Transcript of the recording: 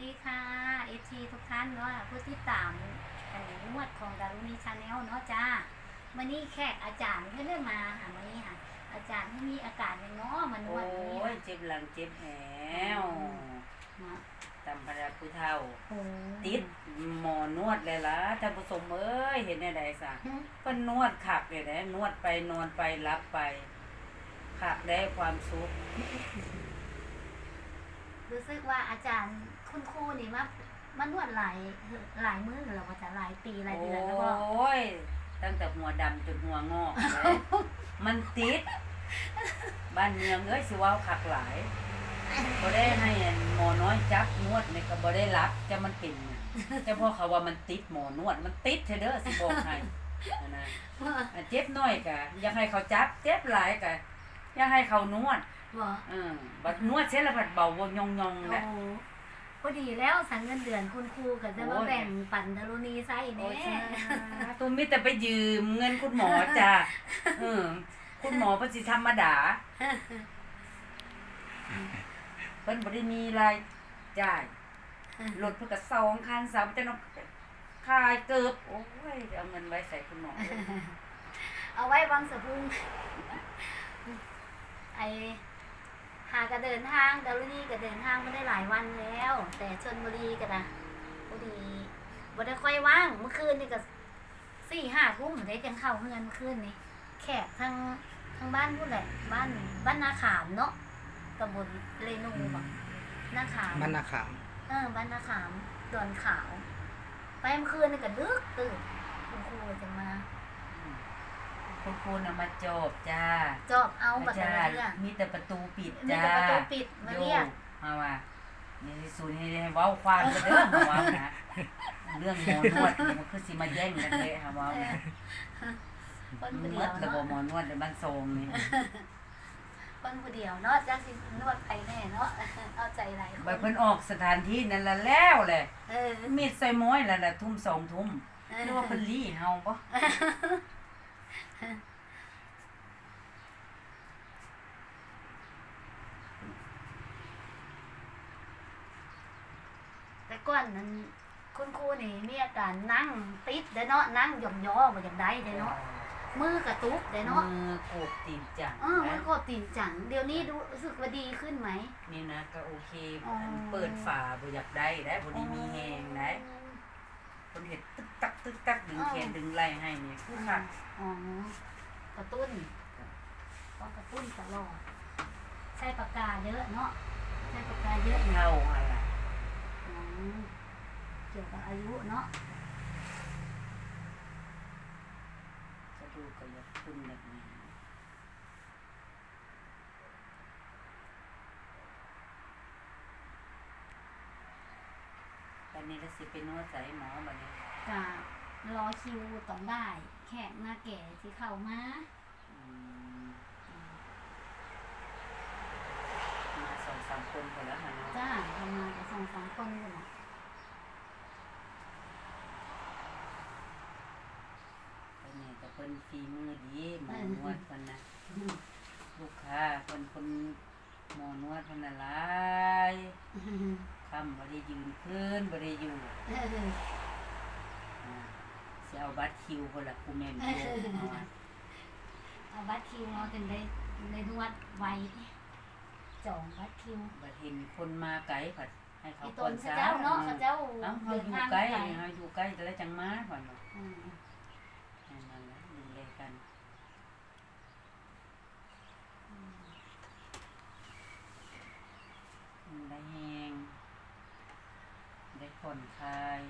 ดีค่ะเอทีทุกท่านเนาะผู้ที่ตามอันนี้นวดของดารุณีชาแนลเนาะจ้ามื่อนี้แขกอาจารย์เพื่อนมาหามื่อนี้ค่ะ อาจารย์ที่มีอาการอย่างเนาะมานโอ้วดมื้อนี้ยค่ะเจ็บหลังเจ็บแหวเนาะตำพระผู้เฒ่าโอ้ติดหมอนวดเลยล่ะท่านผู้ชมเอ้ยเห็นได้ไดซะหึเพิ่นนวดขักเลยนะนวดไปนอนไปรับไปขักได้ความสุข รู้สึกว่าอาจารย์คุณครูนี่มามานวดหลายหลายมื้อหรือว่าจะหลายปีหลายเดือนแล้วก็โอ้ยตั้งแต่หัวดำจนหัวงอกเลยมันติด บ้านเมืองเอ้ยสิเว้าขักหลายบ่ได้ให้อันหมอน้อยจับนวดนี่ก็บ่ได้รับจะมันเป็นน่ะแต่พอเขาว่ามันติดหมอนวด มันติดเถอะเด้อสิบอกให้นะนะอะเจ็บน้อยกะอยากให้เขาจับเจ็บหลายกะอยากให้เขานวด บ่เออบัดนวดเสร็จแล้วบัดเบาบ่ยองยองๆโอ้นะพอดีแล้วสังเงินเดือนคุณครูก็จะมาโอ้ย แบ่งปันดารุณีไส้โอ้แน่ยตัวมีแต่ไปยืมเงินคุณหมอจ้ะเออ คุณหมอเพิ่นสิธรรมดาเพิ่นบ่ได้มีรายจ่ายรถเพิ่นก็สองคันสามแต่เนาะคายเกิบโอ้ยเอาเงินไว้ใส่คุณหมอเอาไว้วางสะพุงไอหา กระเดินทางดารุณีก็เดินทางมาได้หลายวันแล้ว แต่ชนบุรีก็นะพอดีบ่ได้ค่อยว่างเมื่อคืนนี่ก็สี่ห้าทุ่มได้จังเข้าเฮือนเมื่อคืนนี่แขกทางทางบ้านพูดแหละบ้านบ้านนาขามเนาะตำบลเรนูบอกนาขามบ้านนาขามเออบ้านนาขามดอนขาว ไปเมื่อคืนนี่ก็ดึกตื่นคุณครูจะมา คุณครูน่ะมาจบจ้าจอบเอาบัตรจ้าเรียกมีแต่ประตูปิดมีจ้าแต่ประตูปิดมาเรียกมาว่านี่สูนให้ให้เว้าความกันเด้อมาเว้านะเรื่องหมอนวดนี่มันคือสิมาแย่งกันเลยค่ะเว้านะคนผู้เมเดียวดระบบเนาะหมอนวดในบ้านทรงนี่คนผู้เดียวเนาะจักสินวดไปแน่เนาะเอาใจหลายคบัดนเพิ่นออกสถานที่นั่นละแล้วแหละเออมีดใส่ม้อยแล้วล่ะทุ่มสองทุ่มเอหรืออว่าเพิ่นลี่เฮาบ่ แต่ก่อนนั้นคุณครูนี่มีอาการนั่งติดเด้เนาะนั่งหย่อมย่อบ่อย่างใดเด้เนาะมือกระตุกเด้เนาะมือโกบตีนจังเออมืนะอโกดตีนจัง เดี๋ยวนี้ดูรู้สึกว่าดีขึ้นไหมนี่นะก็โอเคอ๋อเปิดฝาบ่อยากได้ได้บ่ได้มีแฮงได้ เพิ่นเฮ็ดตึกตักตึกตักดึงแขนดึงไหล่ให้นี่คือคักอ๋อกระตุ้นต้องกระตุ้นตลอดใช้ปากกาเยอะเนาะใช้ปากกาเยอะเนาะเท่าอะไรอ๋อเกี่ยวกับอายุเนาะจะดูก็อยากขึ้นแบบนี้ นนี้ก็สิไปนวดใส่หมอบัดนี้กะรอคิวต้องได้ แขกหน้าแก่ที่เข้ามาอืมมาสองสามคนพอแล้วค่ะเนาะจ้าทำมากับสองสามคนอยู่น่ะเพิ่นนี่ก็เพิ่นฝีมือดีหมอนวดเพิ่นนะอืมลูกค้าเพิ่นคนหมอนวดเพิ่นน่ะหลาย คำบ่ได้ยืนขึ้นบ่ได้อยู่เอออ่าสิเอาบัตรคิวพุ่นล่ะกูแม่นอยู่เอาอะเอาบัตรคิวเนาะถึงได้ได้นวดไวจองบัตรคิวบัดเห็นคนมาไกลผัดให้เขาไอ้ตก่อนนเขาซะเจ้าเนาะเขาเจ้าเอ้าเฮาเดิอนยู่ทางใกล้ไกลเฮาอยู่ใกล้แล้วจังมาก่อนเนาะ อืม นั่นแหละดูแลกันมันได้แฮงได้ ผ่อนคลาย